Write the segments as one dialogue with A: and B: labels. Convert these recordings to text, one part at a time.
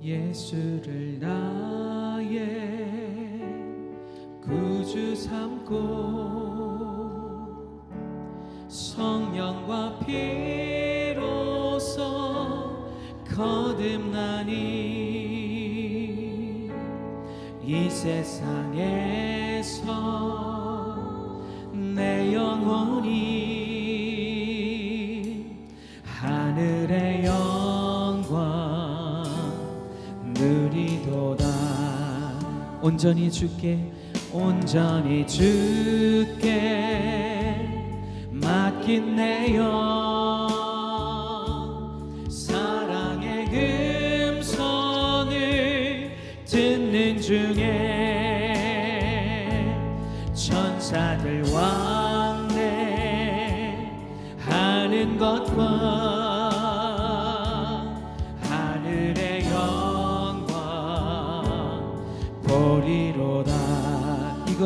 A: 예수를 나의 구주 삼고 성령과 피로써 거듭나니 이 세상에서 온전히 주께 온전히 주께 맡긴 내 영. 사랑의 음성을 듣는 중에 천사들 왕래 하는 것과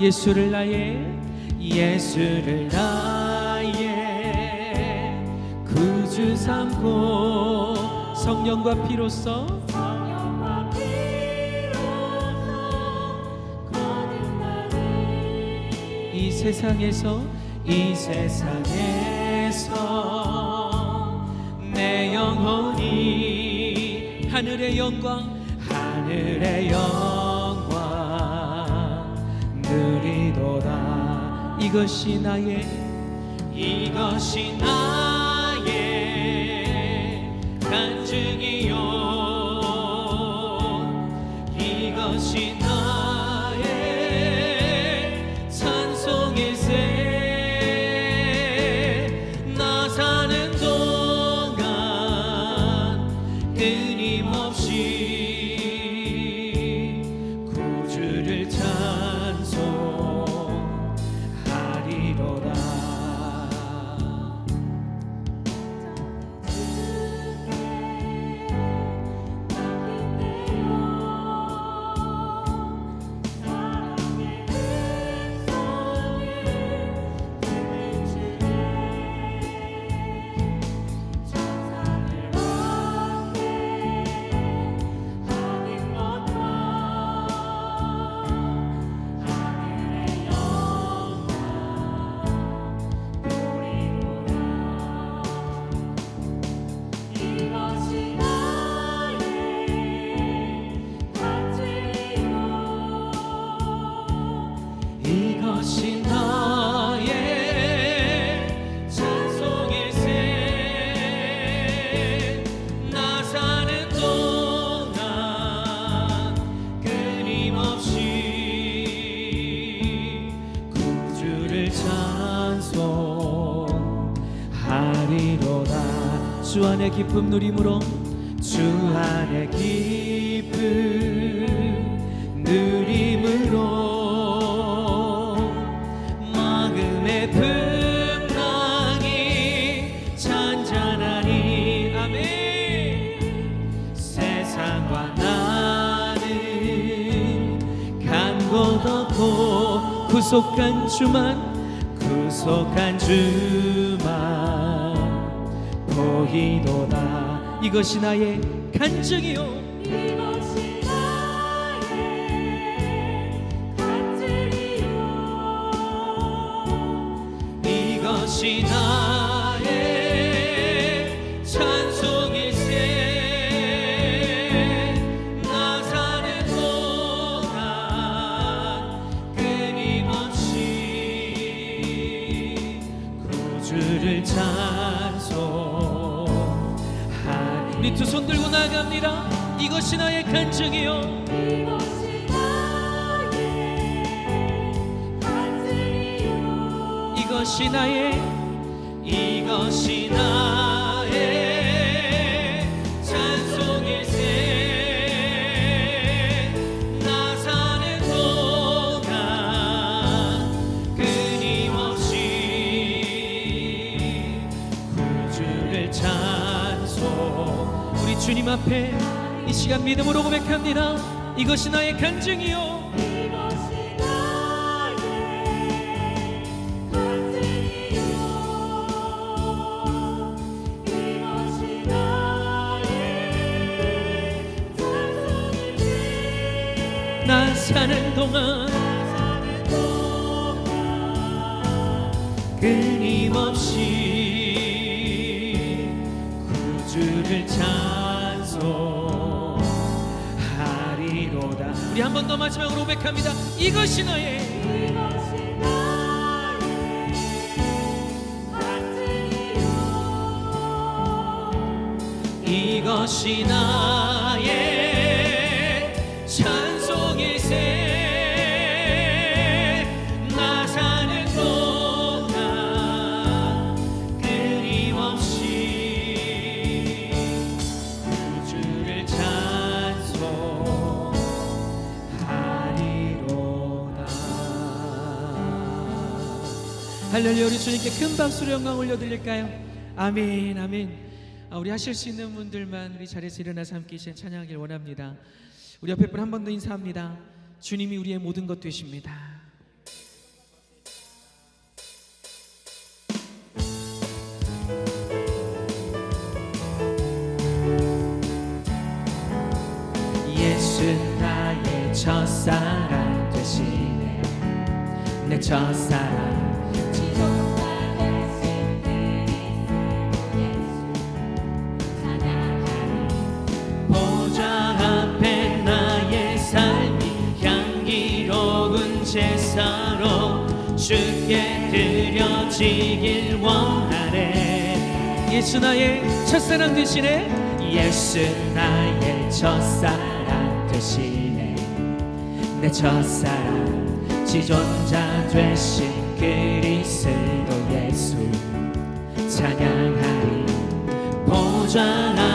A: 예수를 나의 예수를 나의 구주 삼고 성령과 피로써
B: 성령과 피로써 거듭나니
A: 이 세상에서 이 세상에서 내 영혼이 하늘의 영광 하늘의 영광 누리도다. 이것이 나의 이것이 나의 이것이
B: 안의
A: 기쁨 누림으로 주 안의 기쁨 누림으로 마음의 풍랑이 잔잔하니. 아멘. 세상과 나는 간곳 없고 구속한 주만 구속한 주만 보이도다. 이것이 나의 간증이요.
B: 이것이 나의 간증이요.
A: 이것이 나 간증이요.
B: 이것이 나의 간증이요.
A: 이것이 나의 이것이 나의 고백합니다 이것이 나의 간증이요 마지막으로 고백합니다. 이것이
B: 간증이요.
A: 이것이 나의 할렐루야 우리 주님께 큰 박수로 영광 올려드릴까요? 아멘 아멘. 아, 우리 하실 수 있는 분들만 우리 자리에서 일어나서 함께 이 시간 찬양하길 원합니다. 우리 옆에 분 한 번 더 인사합니다. 주님이 우리의 모든 것 되십니다. 나의 첫사랑 되시네. 내 첫사랑 드려지길 원하네. 예수 나의 첫사랑 되시네. 예수 나의 첫사랑 되시네. 내 첫사랑 지존자 되신 그리스도 예수. 찬양하리 보좌 앞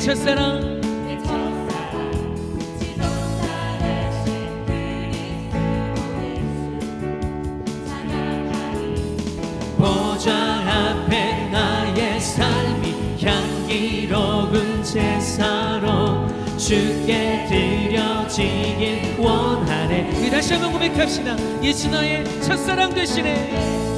B: 첫사랑
A: 보좌 앞에 나의 삶이 향기로운 제사로 주께 드려지길 원하네. 다시 한번 고백합시다. 예수 나의 첫사랑 되시네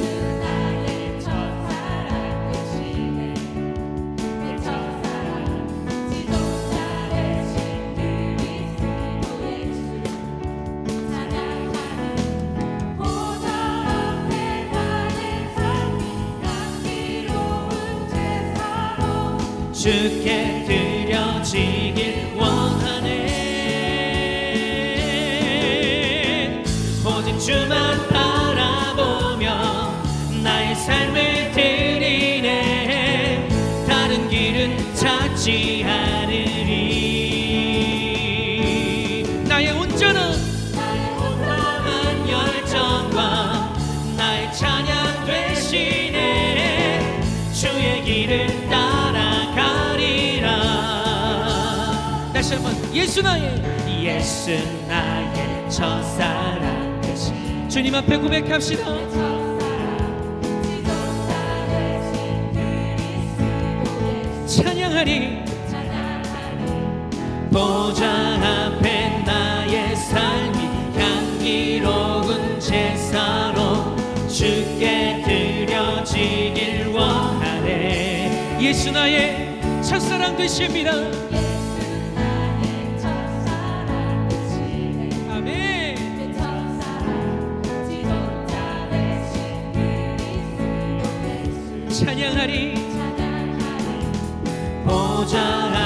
B: 예수 나의 예수 나의
A: 첫사랑 되신 주님 앞에 고백합시다. 찬양하리. 보좌 앞에 나의 삶이 향기로운 제사로 주께 드려지길 원하네. 예수 나의 첫사랑 되십니다 찬양하리. 보좌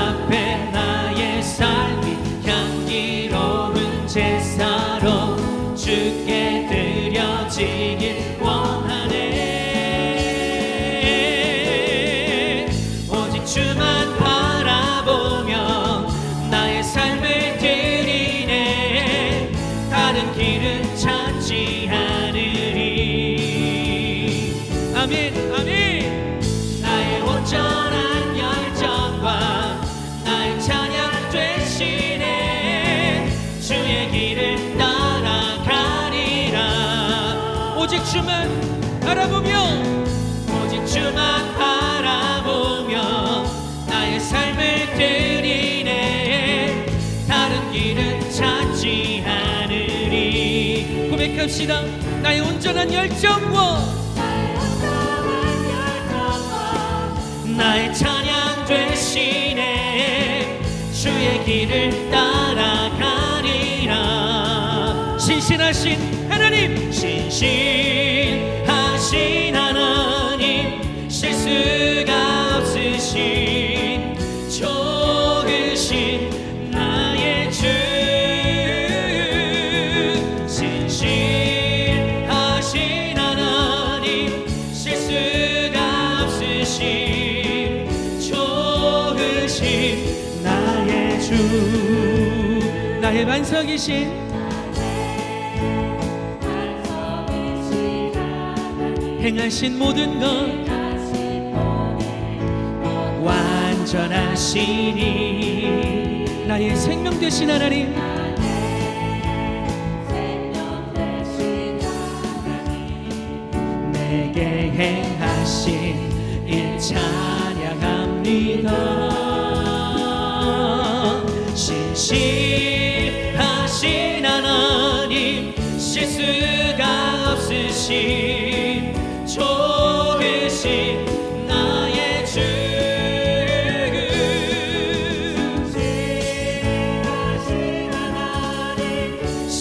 A: 오직 주만 바라보며 오직 주만 바라보며 나의 삶을 드리네. 다른 길은 찾지 않으리. 고백합시다. 나의 온전한 열정과 나의 찬양 되시네. 주의 길을 따라가리라. 신실하신 하나님 신실하신 하나님 실수가 없으신 좋으신 나의 주 신실하신 하나님 실수가 없으신 좋으신 나의 주. 나의 반석이신 행하신 모든 것 완전하시니 나의 생명 되신 하나님. 내게 행하신 일 찬양합니다. 신실하신 하나님 실수가 없으신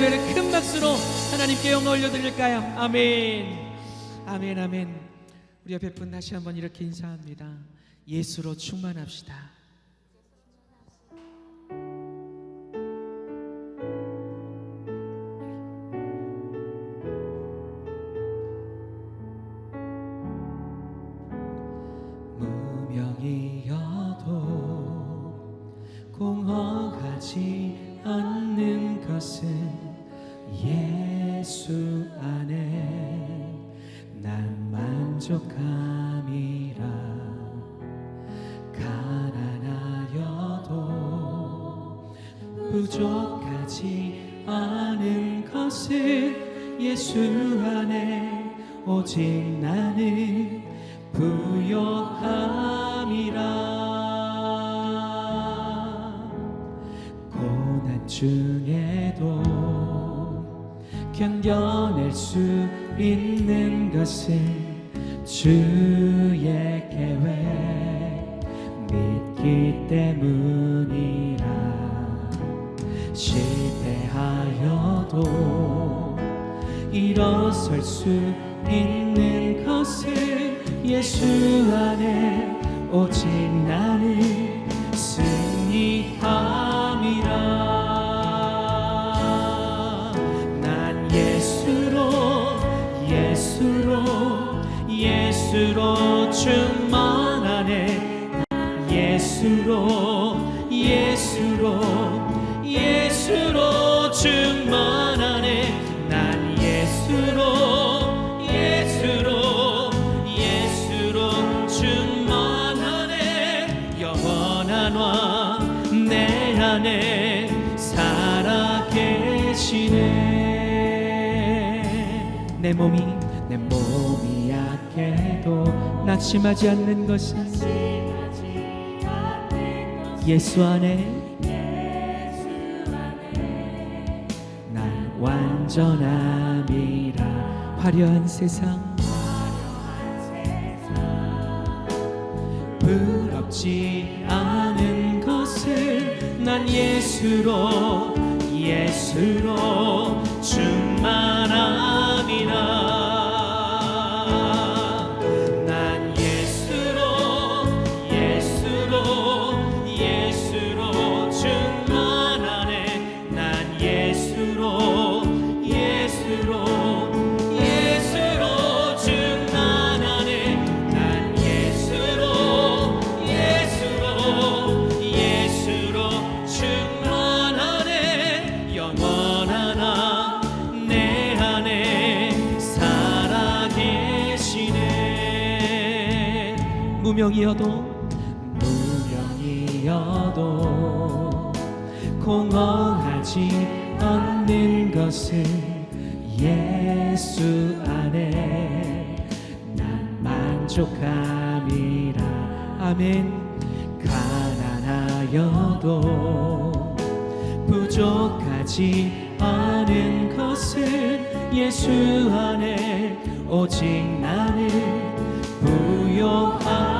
A: 할렐루야를 큰 박수로 하나님께 영광 올려드릴까요? 아멘. 아멘 아멘. 우리 옆에 분 다시 한번 이렇게 인사합니다. 예수로 충만합시다 중에도 견뎌낼 수 있는 것은 주의 계획 믿기 때문이라. 실패하여도 일어설 수 있는 것은 예수 안에 오직 나는 승리함 내 몸이 내 몸이 약해도 낙심하지 않는 것은
B: 심하지 않는 것
A: 예수 안에
B: 예수 안에
A: 난 완전함이라 화려한 세상. 부럽지 않은 것은 난 예수로 예수로 충만 무명이어도 무명이어도 공허하지 않는 것은 예수 안에 난 만족함이라. 아멘. 가난하여도 부족하지 않은 것은 예수 안에 오직 나는 부요함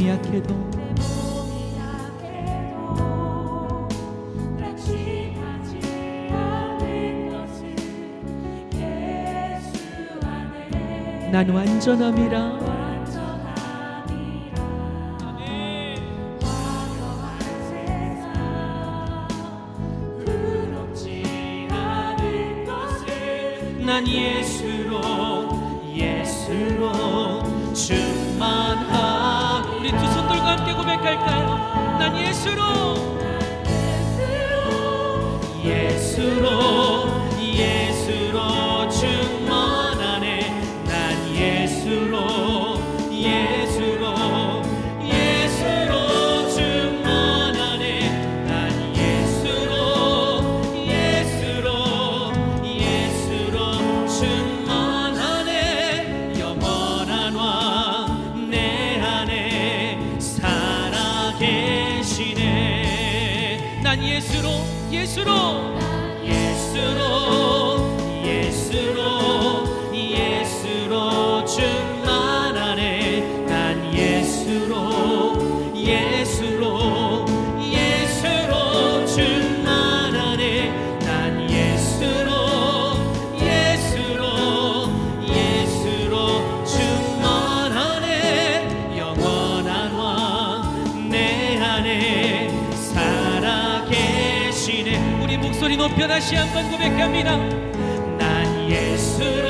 A: 몸이 약해도 난 완전함이라. 난 예수로 예수로 함께 고백할까요? 난 예수로 예수로. 예수로 예수로 예수로 예수로 충만하네 난 예수로 예수로 예수로 충만하네 영원한 왕 내 안에 살아계시네. 우리 목소리 높여 다시 한번 고백합니다. 난 예수로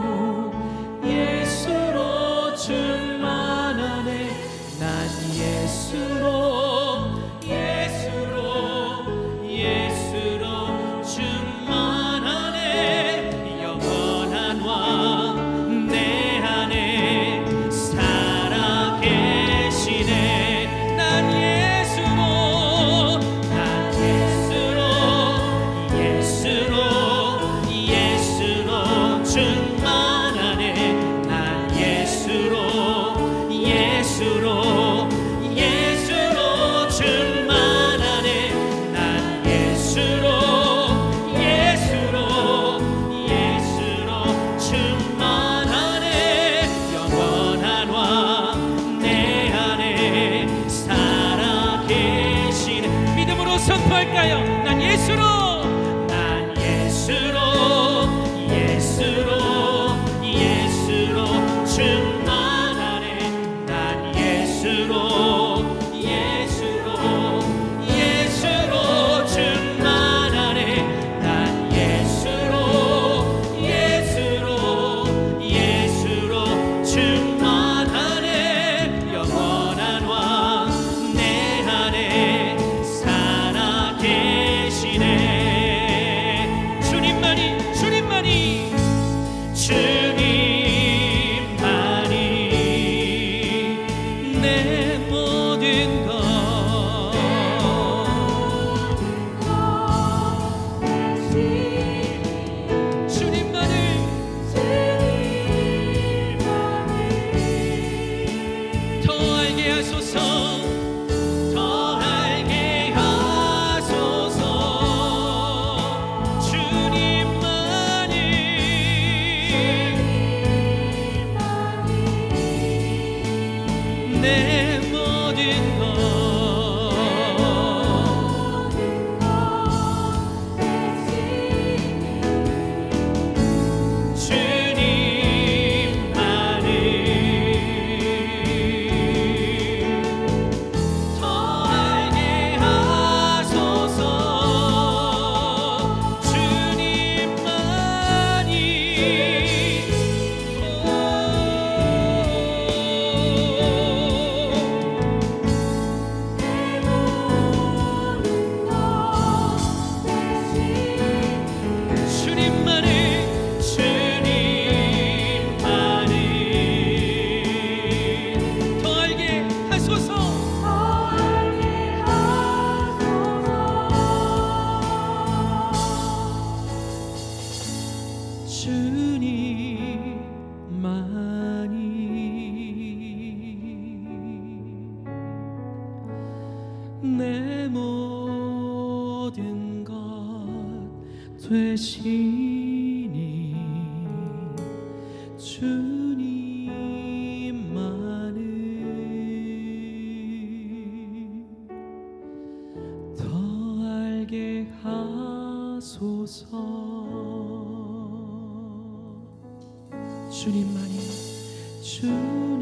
A: 주님만이.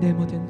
A: 내 모든